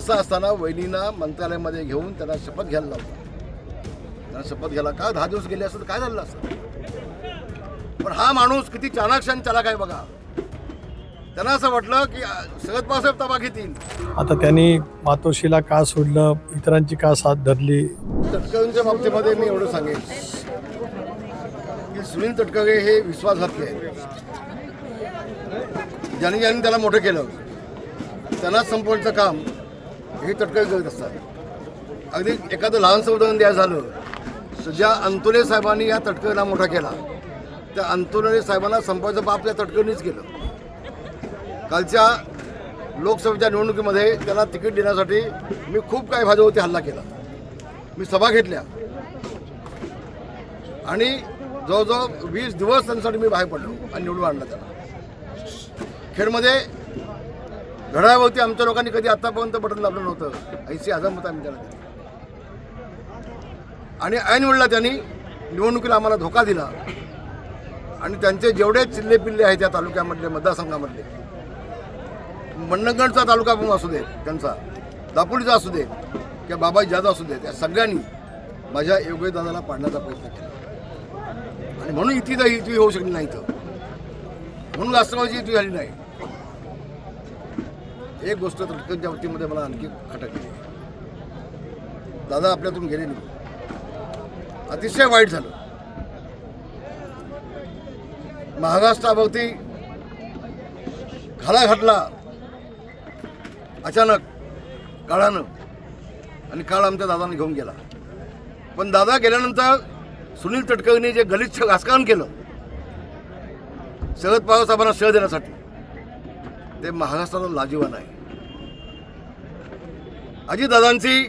असं असताना वहिनींना मंत्रालयामध्ये घेऊन त्यांना शपथ घ्यायला लावला. त्यांना शपथ घ्यायला का? दहा दिवस गेले असतं काय झालं असतं? पण हा माणूस किती चाणाक्षण चालाक आहे बघा. त्यांना असं वाटलं की शरद पवारसाहेब ताबा घेतील आता त्यांनी मातोश्रीला का सोडलं? इतरांची का साथ धरली? तटकरेंच्या बाबतीमध्ये मी एवढं सांगेन की सुनील तटकरे हे विश्वासघातले आहेत. ज्यांनी ज्यांनी त्याला मोठं केलं त्यांनाच संपवण्याचं काम हे तटकळी करत असतात. अगदी एखादं लहानसं उदाहरण द्यायचं झालं ज्या अंतुले साहेबांनी या तटकरेला मोठा केला त्या अंतुले साहेबांना संपायचं बाप त्या तटकरेनीच केलं. कालच्या लोकसभेच्या निवडणुकीमध्ये त्याला तिकीट देण्यासाठी मी खूप काही भाजपवरती हल्ला केला. मी सभा घेतल्या. आणि जवळजवळ वीस दिवस त्यांच्यासाठी मी बाहेर पडलो आणि निवडून आणलं त्याला खेडमध्ये घड्याळावरती आमच्या लोकांनी कधी आतापर्यंत बटन दाबलं नव्हतं. ऐशी हजार मतं आम्ही त्याला दिली. आणि ऐन वेळेला त्यांनी निवडणुकीला आम्हाला धोका दिला. आणि त्यांचे जेवढे चिल्ले पिल्ले आहेत त्या तालुक्यामधले मतदारसंघामधले मंडणगडचा तालुका पण असू दे त्यांचा दापोलीचा असू दे किंवा बाबा जाधव असू दे त्या सगळ्यांनी माझ्या योगदानाला पाडण्याचा प्रयत्न केला. आणि म्हणून इथे तर इथे होऊ शकली नाही तर म्हणून राष्ट्रवादीची इथे झाली नाही. एक गोष्ट तटकरच्या बाबतीमध्ये मला आणखी खटकली दादा आपल्यातून गेले नाही. अतिशय वाईट झालं. महाराष्ट्राभोवती घाला घातला. अचानक काळानं आणि काळ आमच्या दादाने घेऊन गेला. पण दादा गेल्यानंतर सुनील तटकरेने जे गलिच्छ राजकारण केलं शरद पवार साहेबांना श्रेय देण्यासाठी ते महाराष्ट्राला लाजीवान आहे. अजितदादांची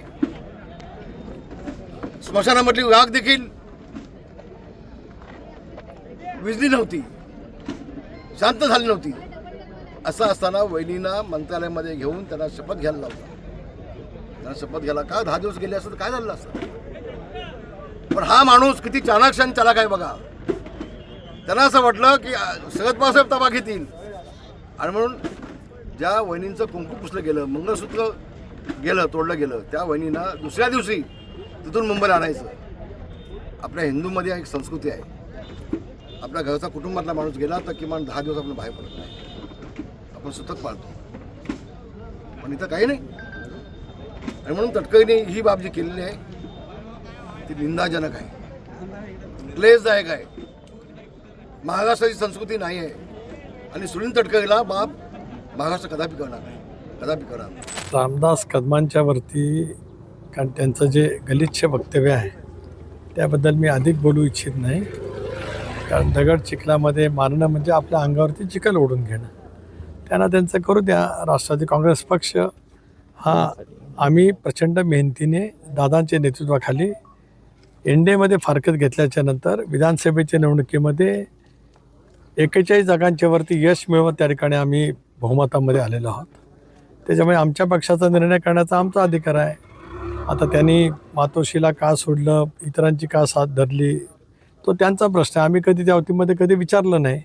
स्मशानामधली राग देखील विजली नव्हती शांत झाली नव्हती. असं असताना वहिनींना मंत्रालयामध्ये घेऊन त्यांना शपथ घ्यायला लावला. त्यांना शपथ घ्यायला का? दहा दिवस गेले असतं तर काय झालं असतं? पण हा माणूस किती चाणाक्षण चालाक आहे बघा. त्यांना असं वाटलं की अ, शरद पवारसाहेब ताबा घेतील आणि म्हणून ज्या वहिनींचं कुंकू पुसलं गेलं मंगळसूत्र गेलं तोडलं गेलं त्या वहिनींना दुसऱ्या दिवशी तिथून मुंबईला आणायचं. आपल्या हिंदूमध्ये एक संस्कृती आहे. आपल्या घरचा कुटुंबातला माणूस गेला तर किमान दहा दिवस आपण बाहेर पडत नाही. आपण सुतक पाळतो. पण इथं काही नाही. आणि म्हणून तटकरीने ही बाब जी केलेली आहे ती निंदाजनक आहे. क्लेशदायक आहे. महाराष्ट्राची संस्कृती नाही आहे आणि सुनील तटकरीला बाब महाराष्ट्र कदापि करणार नाही. कदापि करणार रामदास कदमांच्या वरती कारण त्यांचं जे गलिच्छ वक्तव्य आहे त्याबद्दल मी अधिक बोलू इच्छित नाही. कारण दगड चिखलामध्ये मारणं म्हणजे आपल्या अंगावरती चिखल ओढून घेणं. त्यांना त्यांचं करू द्या. राष्ट्रवादी काँग्रेस पक्ष हा आम्ही प्रचंड मेहनतीने दादांच्या नेतृत्वाखाली एन डी एमध्ये फारकत घेतल्याच्या नंतर विधानसभेच्या निवडणुकीमध्ये एकेचाळीस जागांच्यावरती यश मिळवत त्या ठिकाणी आम्ही बहुमतामध्ये आलेलो आहोत. त्याच्यामुळे आमच्या पक्षाचा निर्णय करण्याचा आमचा अधिकार आहे. आता त्यांनी मातोश्रीला का सोडलं इतरांची का साथ धरली तो त्यांचा प्रश्न आहे. आम्ही कधी त्या बाबतीमध्ये कधी विचारलं नाही.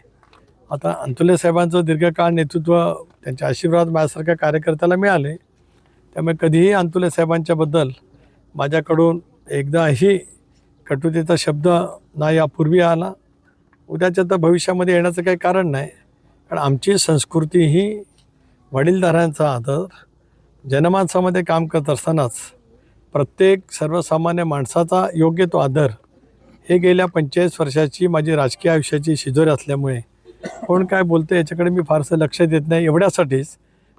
आता अंतुले साहेबांचं दीर्घकाळ नेतृत्व त्यांचे आशीर्वाद माझ्यासारख्या कार्यकर्त्याला मिळाले. त्यामुळे कधीही अंतुले साहेबांच्याबद्दल माझ्याकडून एकदाही कटुतेचा शब्द ना यापूर्वी आला. उद्याच्या तर भविष्यामध्ये येण्याचं काही कारण नाही. कारण आमची संस्कृती ही वडीलधाऱ्यांचा आदर जनमानसामध्ये काम करत असतानाच प्रत्येक सर्वसामान्य माणसाचा योग्य तो आदर हे गेल्या पंचेचाळीस वर्षाची माझी राजकीय आयुष्याची शिजोरी असल्यामुळे कोण काय बोलतं याच्याकडे मी फारसं लक्ष देत नाही. एवढ्यासाठीच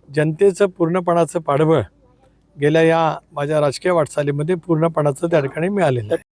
जनतेचं पूर्णपणाचं पाठबळ गेल्या या माझ्या राजकीय वाटचालीमध्ये पूर्णपणाचं त्या ठिकाणी मिळालेलं आहे.